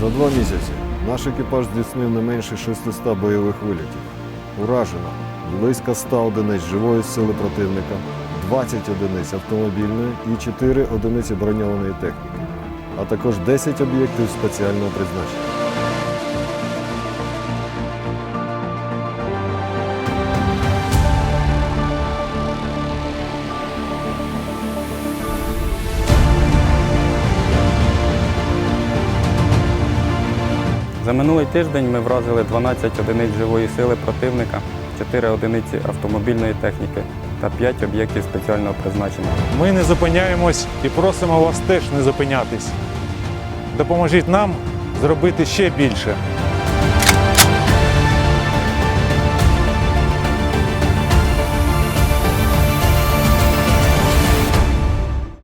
За два місяці наш екіпаж здійснив не менше 600 бойових вилітів. Уражено близько 100 одиниць живої сили противника, 20 одиниць автомобільної і 4 одиниці броньованої техніки, а також 10 об'єктів спеціального призначення. За минулий тиждень ми вразили 12 одиниць живої сили противника, 4 одиниці автомобільної техніки та 5 об'єктів спеціального призначення. Ми не зупиняємось і просимо вас теж не зупинятись. Допоможіть нам зробити ще більше.